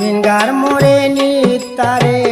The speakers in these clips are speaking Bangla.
ভিঙ্গার মোরে নিতারে।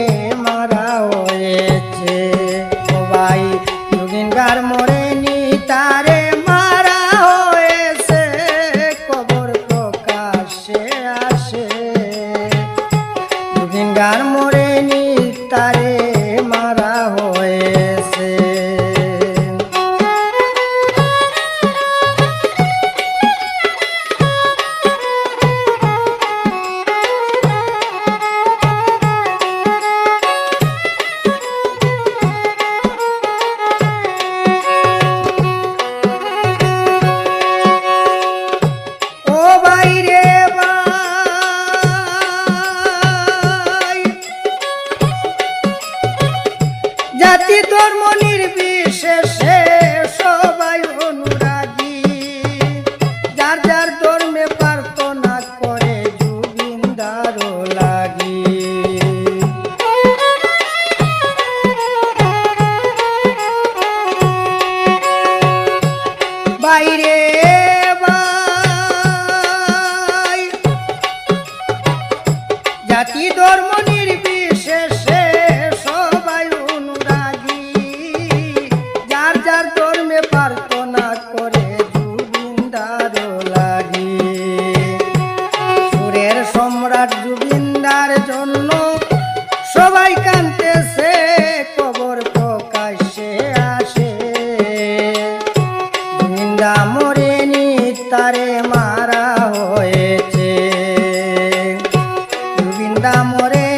মোরা মোরে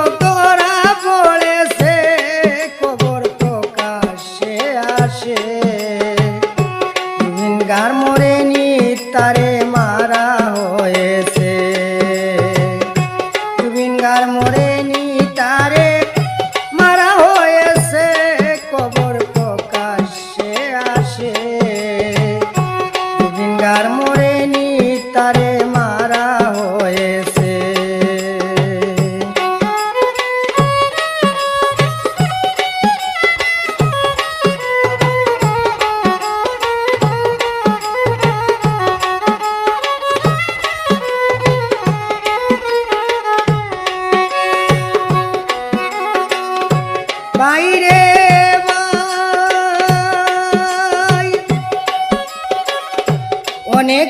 জাগার অনেক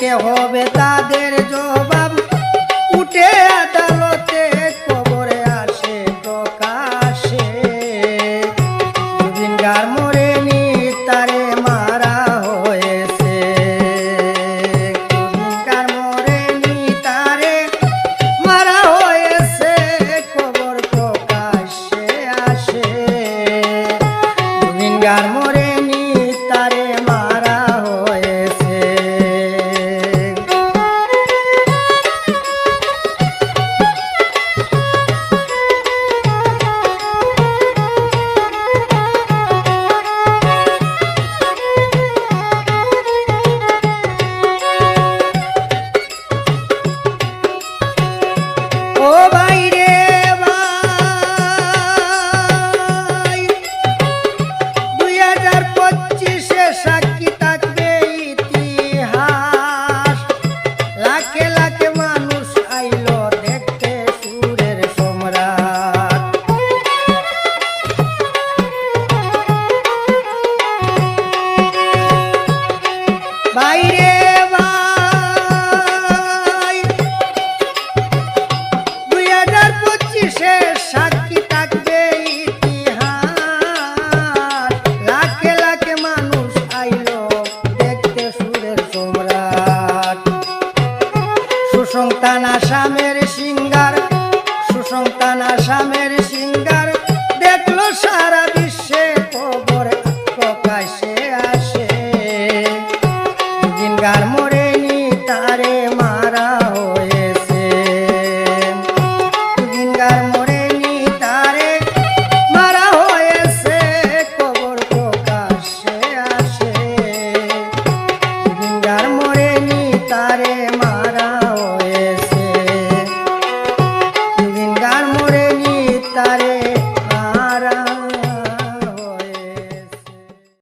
কে হবে তাদের জবা শেষ সাক্ষী থাকবে ইতিহাস। লাখে লাখে মানুষ আইলো দেখতে সুরের সম্রাট। সুসন্তান আসামের সিঙ্গার, সুসন্তান আসামের সিঙ্গার। দেখল সারা তারে